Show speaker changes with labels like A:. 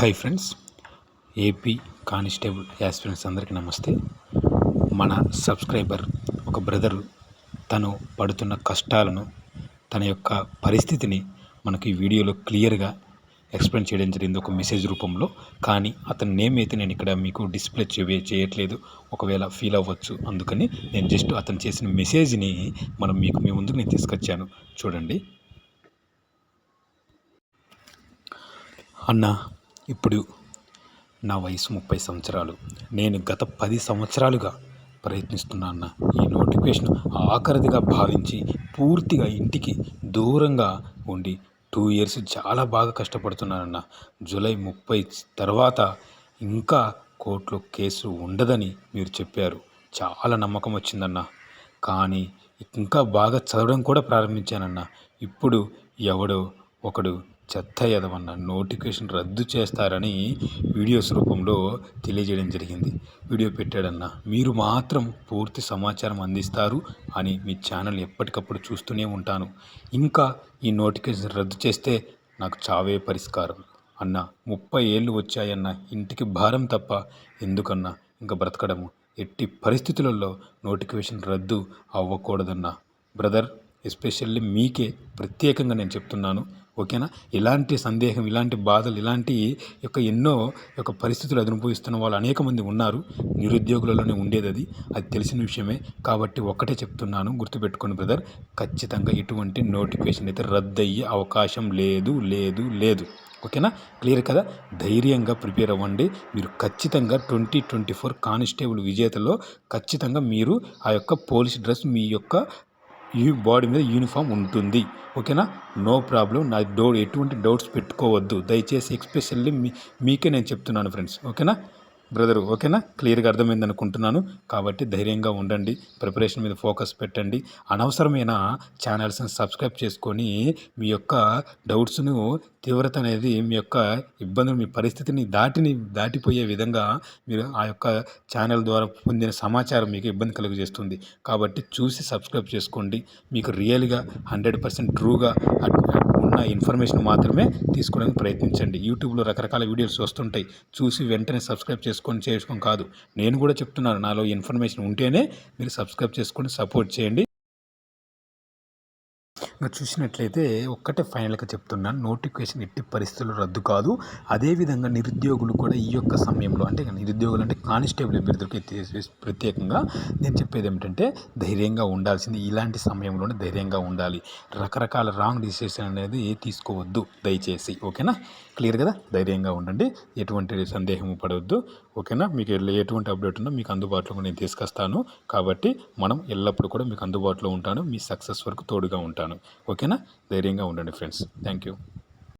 A: Hi friends AP constable aspirants అందరికీ నమస్తే. మన సబ్స్క్రైబర్ ఒక బ్రదర్ తను పడుతున్న కష్టాలను తన యొక్క పరిస్థితిని మనకి ఈ వీడియోలో క్లియర్గా ఎక్స్ప్లెయిన్ చేయడం జరిగింది ఒక మెసేజ్ రూపంలో. కానీ అతని నేమ్ అయితే నేను ఇక్కడ మీకు డిస్ప్లే చేయ చేయట్లేదు. ఒకవేళ ఫీల్ అవ్వచ్చు. అందుకని నేను జస్ట్ అతను చేసిన మెసేజ్ని మనం మీకు మీ ముందుకు నేను తీసుకొచ్చాను. చూడండి. అన్నా ఇప్పుడు నా వయసు ముప్పై సంవత్సరాలు. నేను గత పది సంవత్సరాలుగా ప్రయత్నిస్తున్నాన్న ఈ నోటిఫికేషన్ ఆఖరిదిగా భావించి పూర్తిగా ఇంటికి దూరంగా ఉండి టూ ఇయర్స్ చాలా బాగా కష్టపడుతున్నానన్న జూలై ముప్పై తర్వాత ఇంకా కోర్టులో కేసు ఉండదని మీరు చెప్పారు. చాలా నమ్మకం వచ్చిందన్న. కానీ ఇంకా బాగా చదవడం కూడా ప్రారంభించానన్న. ఇప్పుడు ఎవడో ఒకడు చెత్త ఎదవన్న నోటిఫికేషన్ రద్దు చేస్తారని వీడియోస్ రూపంలో తెలియజేయడం జరిగింది. వీడియో పెట్టాడన్న మీరు మాత్రం పూర్తి సమాచారం అందిస్తారు అని మీ ఛానల్ ఎప్పటికప్పుడు చూస్తూనే ఉంటాను. ఇంకా ఈ నోటిఫికేషన్ రద్దు చేస్తే నాకు చావే పరిష్కారం. అన్న ముప్పై ఏళ్ళు వచ్చాయన్న ఇంటికి భారం తప్ప ఎందుకన్నా ఇంకా బ్రతకడము. ఎట్టి పరిస్థితులలో నోటిఫికేషన్ రద్దు అవ్వకూడదన్న. బ్రదర్ ఎస్పెషల్లీ మీకే ప్రత్యేకంగా నేను చెప్తున్నాను ఓకేనా? ఇలాంటి సందేహం ఇలాంటి బాధలు ఇలాంటి యొక్క ఎన్నో యొక్క పరిస్థితులు అనుభవిస్తున్న వాళ్ళు అనేక మంది ఉన్నారు. నిరుద్యోగులలోనే ఉండేది అది. అది తెలిసిన విషయమే. కాబట్టి ఒక్కటే చెప్తున్నాను గుర్తుపెట్టుకోండి బ్రదర్. ఖచ్చితంగా ఇటువంటి నోటిఫికేషన్ అయితే రద్దయ్యే అవకాశం లేదు లేదు లేదు. ఓకేనా? క్లియర్ కదా? ధైర్యంగా ప్రిపేర్ అవ్వండి. మీరు ఖచ్చితంగా ట్వంటీ ట్వంటీ ఫోర్ కానిస్టేబుల్ విజేతలో ఖచ్చితంగా మీరు ఆ యొక్క పోలీస్ డ్రెస్ మీ యొక్క ఈ బాడీ మీద యూనిఫామ్ ఉంటుంది. ఓకేనా? నో ప్రాబ్లం నా డౌ ఎటువంటి డౌట్స్ పెట్టుకోవద్దు. దయచేసి ఎక్స్పెషల్లీ మీ మీకే నేను చెప్తున్నాను ఫ్రెండ్స్ ఓకేనా? బ్రదర్ ఓకేనా? క్లియర్గా అర్థమైంది అనుకుంటున్నాను. కాబట్టి ధైర్యంగా ఉండండి ప్రిపరేషన్ మీద ఫోకస్ పెట్టండి. అనవసరమైన ఛానల్స్ని సబ్స్క్రైబ్ చేసుకొని మీ యొక్క డౌట్స్ను తీవ్రత అనేది మీ యొక్క ఇబ్బందులు మీ పరిస్థితిని దాటిని దాటిపోయే విధంగా మీరు ఆ యొక్క ఛానల్ ద్వారా పొందిన సమాచారం మీకు ఇబ్బంది కలుగజేస్తుంది. కాబట్టి చూసి సబ్స్క్రైబ్ చేసుకోండి. మీకు రియల్గా హండ్రెడ్ పర్సెంట్ ట్రూగా ఉన్న ఇన్ఫర్మేషన్ మాత్రమే తీసుకోవడానికి ప్రయత్నించండి. యూట్యూబ్లో రకరకాల వీడియోస్ వస్తుంటాయి. చూసి వెంటనే సబ్స్క్రైబ్ చేసుకోండి. చేసుకొని చేసుకోం కాదు. నేను కూడా చెప్తున్నాను నాలో ఇన్ఫర్మేషన్ ఉంటేనే మీరు సబ్స్క్రైబ్ చేసుకొని సపోర్ట్ చేయండి. ఇంకా చూసినట్లయితే ఒక్కటే ఫైనల్గా చెప్తున్నాను నోటిఫికేషన్ ఎట్టి పరిస్థితుల్లో రద్దు కాదు. అదేవిధంగా నిరుద్యోగులు కూడా ఈ యొక్క సమయంలో అంటే నిరుద్యోగులు అంటే కానిస్టేబుల్ అభ్యర్థులకి ప్రత్యేకంగా నేను చెప్పేది ఏమిటంటే ధైర్యంగా ఉండాల్సింది ఇలాంటి సమయంలోనే ధైర్యంగా ఉండాలి. రకరకాల రాంగ్ డిసిషన్ అనేది తీసుకోవద్దు దయచేసి ఓకేనా? క్లియర్ కదా? ధైర్యంగా ఉండండి ఎటువంటి సందేహం పడవద్దు ఓకేనా? మీకు ఎటువంటి అప్డేట్ ఉన్నా మీకు అందుబాటులో నేను తీసుకొస్తాను. కాబట్టి మనం ఎల్లప్పుడూ కూడా మీకు అందుబాటులో ఉంటాను మీ సక్సెస్ వరకు తోడుగా ఉంటాను. ఓకేనా? ధైర్యంగా ఉండండి ఫ్రెండ్స్. Thank you